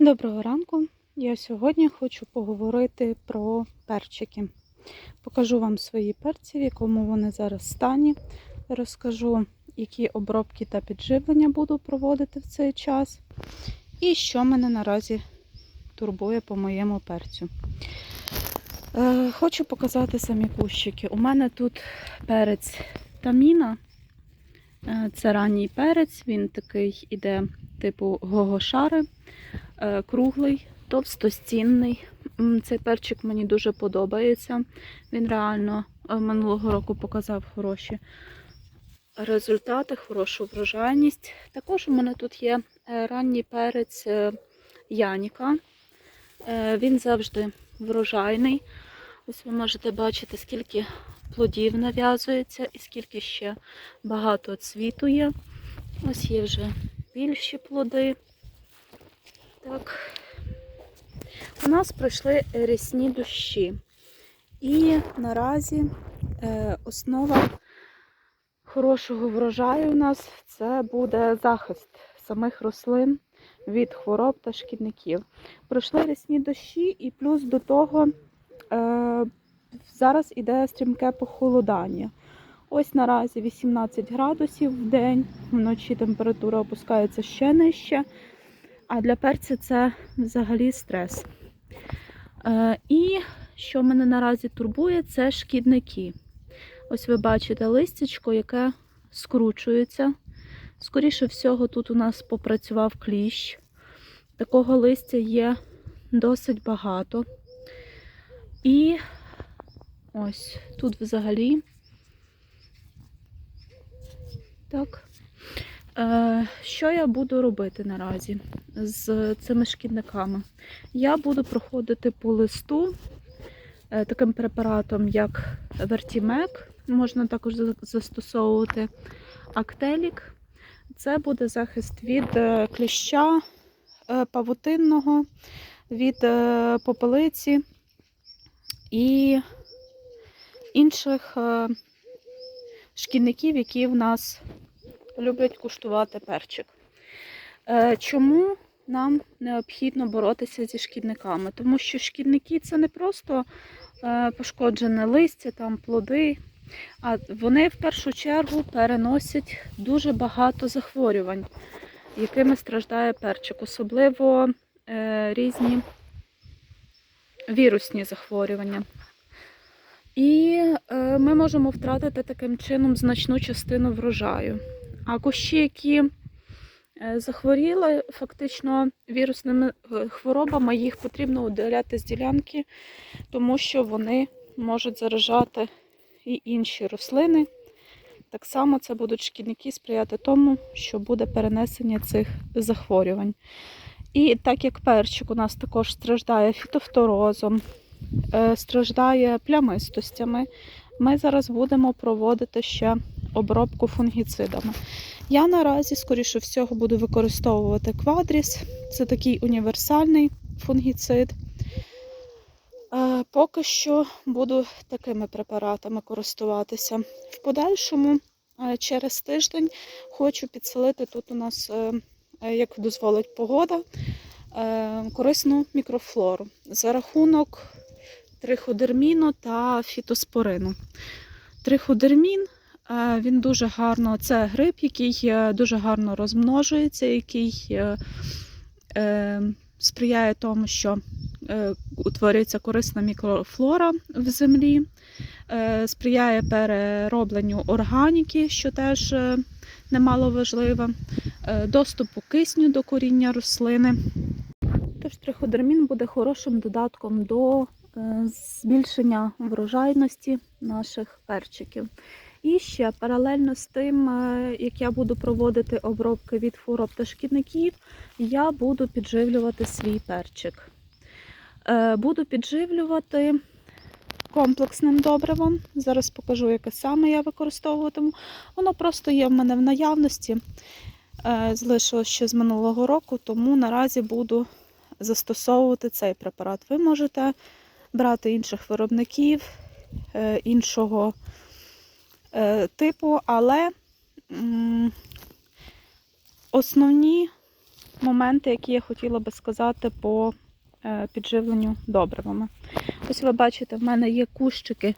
Доброго ранку. Я сьогодні хочу поговорити про перчики. Покажу вам свої перці, в якому вони зараз стані. Розкажу, які обробки та підживлення буду проводити в цей час. І що мене наразі турбує по моєму перцю. Е, хочу показати самі кущики. У мене тут перець таміна. Е, Це ранній перець, він такий іде типу гогошари, е, круглий, товстостінний. Цей перчик мені дуже подобається. Він реально е, минулого року показав хороші результати, хорошу врожайність. Також у мене тут є ранній перець Яніка. Він завжди врожайний. Ось ви можете бачити, скільки плодів нав'язується і скільки ще багато цвіту є. Ось є вже більші плоди. Так. У нас пройшли рясні дощі. І наразі е, основа хорошого врожаю у нас це буде захист самих рослин від хвороб та шкідників. Пройшли рясні дощі, і плюс до того е, зараз іде стрімке похолодання. Ось наразі 18 градусів в день, вночі температура опускається ще нижче, а для перця це взагалі стрес. Е, і що мене наразі турбує, це шкідники. Ось ви бачите листячко, яке скручується. Скоріше всього, тут у нас попрацював кліщ. Такого листя є досить багато. І ось тут взагалі. Так. Е, що я буду робити наразі з цими шкідниками? Я буду проходити по листу е, таким препаратом, як Вертімек. Можна також застосовувати Актелік. Це буде захист від е, кліща е, павутинного, від попелиці і інших е, шкідників, які в нас люблять куштувати перчик. Е, Чому нам необхідно боротися зі шкідниками? Тому що шкідники це не просто е, пошкоджене листя, там плоди, а вони в першу чергу переносять дуже багато захворювань, якими страждає перчик, особливо різні вірусні захворювання. І е, ми можемо втратити таким чином значну частину врожаю. А кущі, які е, захворіли фактично вірусними е, хворобами, їх потрібно удаляти з ділянки, тому що вони можуть заражати і інші рослини. Так само це будуть шкідники сприяти тому, що буде перенесення цих захворювань. І так як перчик у нас також страждає фітофторозом, страждає плямистостями, ми зараз будемо проводити ще обробку фунгіцидами. Я наразі, скоріше всього, буду використовувати квадріс. Це такий універсальний фунгіцид. Е, Поки що буду такими препаратами користуватися. В подальшому, е, через тиждень, хочу підселити тут у нас, е, е, як дозволить погода, е, корисну мікрофлору за рахунок триходерміну та фітоспорину. Триходермін е, він дуже гарно, це гриб, який е, дуже гарно розмножується, який е, сприяє тому, що утворюється корисна мікрофлора в землі, сприяє переробленню органіки, що теж немало важливо, доступу кисню до коріння рослини. Тож триходермін буде хорошим додатком до збільшення врожайності наших перчиків. І ще паралельно з тим, е, як я буду проводити обробки від хвороб та шкідників, я буду підживлювати свій перчик. Е, Буду підживлювати комплексним добривом. Зараз покажу, яке саме я використовуватиму. Воно просто є в мене в наявності. Е, Залишилось ще з минулого року, тому наразі буду застосовувати цей препарат. Ви можете брати інших виробників, е, іншого е, типу, але основні моменти, які я хотіла би сказати по е, підживленню добривами. Ось ви бачите, в мене є кущики,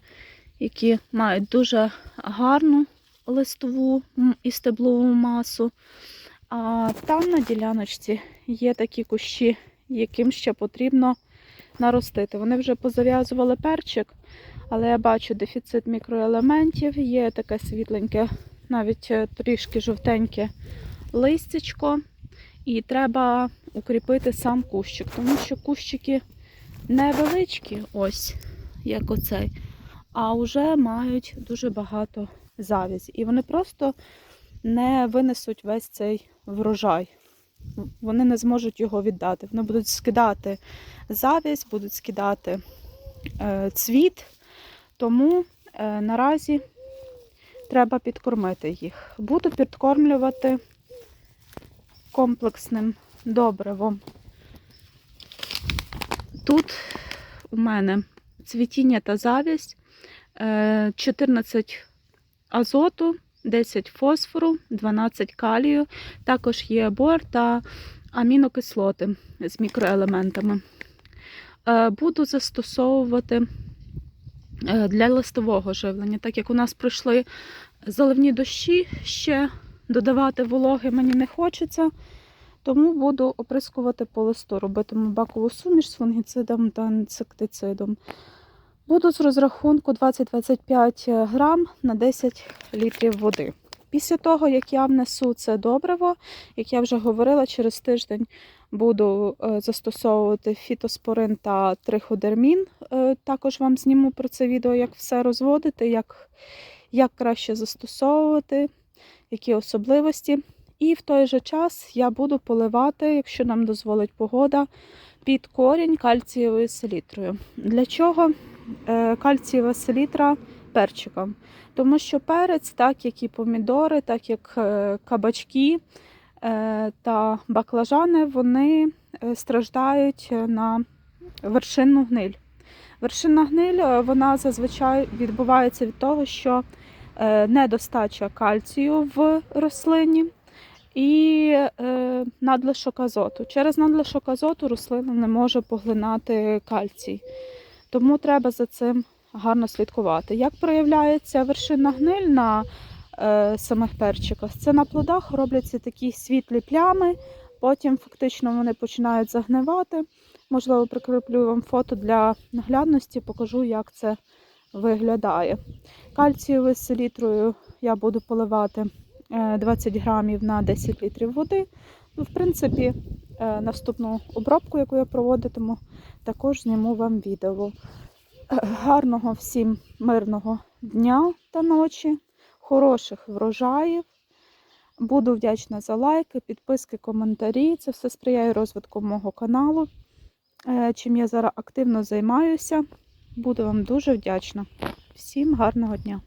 які мають дуже гарну листову і стеблову масу. А там на діляночці є такі кущі, яким ще потрібно наростити. Вони вже позав'язували перчик, але я бачу дефіцит мікроелементів, є таке світленьке, навіть е, трішки жовтеньке листячко. І треба укріпити сам кущик, тому що кущики невеличкі, ось як оцей, а вже мають дуже багато завязі. І вони просто не винесуть весь цей врожай. Вони не зможуть його віддати. Вони будуть скидати завязь, будуть скидати е, цвіт. Тому е, наразі треба підкормити їх. Буду підкормлювати комплексним добривом. Тут у мене цвітіння та завість, е, 14 азоту, 10 фосфору, 12 калію. Також є бор та амінокислоти з мікроелементами. Е, Буду застосовувати е, для листового живлення, так як у нас пройшли заливні дощі, ще додавати вологи мені не хочеться. Тому буду оприскувати по листу, робитиму бакову суміш з фунгіцидом та інсектицидом. Буду з розрахунку 20-25 грам на 10 літрів води. Після того, як я внесу це добриво, як я вже говорила, через тиждень буду е, застосовувати фітоспорин та триходермін. Е, Також вам зніму про це відео, як все розводити, як, як краще застосовувати, які особливості. І в той же час я буду поливати, якщо нам дозволить погода, під корінь кальцієвою селітрою. Для чого е, кальцієва селітра перчиком? Тому що перець, так як і помідори, так як е, кабачки е, та баклажани, вони е, страждають на вершинну гниль. Вершинна гниль е, вона зазвичай відбувається від того, що е, недостача кальцію в рослині і е, надлишок азоту. Через надлишок азоту рослина не може поглинати кальцій. Тому треба за цим гарно слідкувати. Як проявляється вершинна гниль на е, самих перчиках? Це на плодах робляться такі світлі плями, потім фактично вони починають загнивати. Можливо, прикріплю вам фото для наглядності, покажу, як це виглядає. Кальцієвою селітрою я буду поливати е, 20 грамів на 10 літрів води. Ну, в принципі, е, наступну обробку, яку я проводитиму, також зніму вам відео. Е, Гарного всім мирного дня та ночі, хороших врожаїв. Буду вдячна за лайки, підписки, коментарі. Це все сприяє розвитку мого каналу, е, чим я зараз активно займаюся. Буду вам дуже вдячна. Всім гарного дня!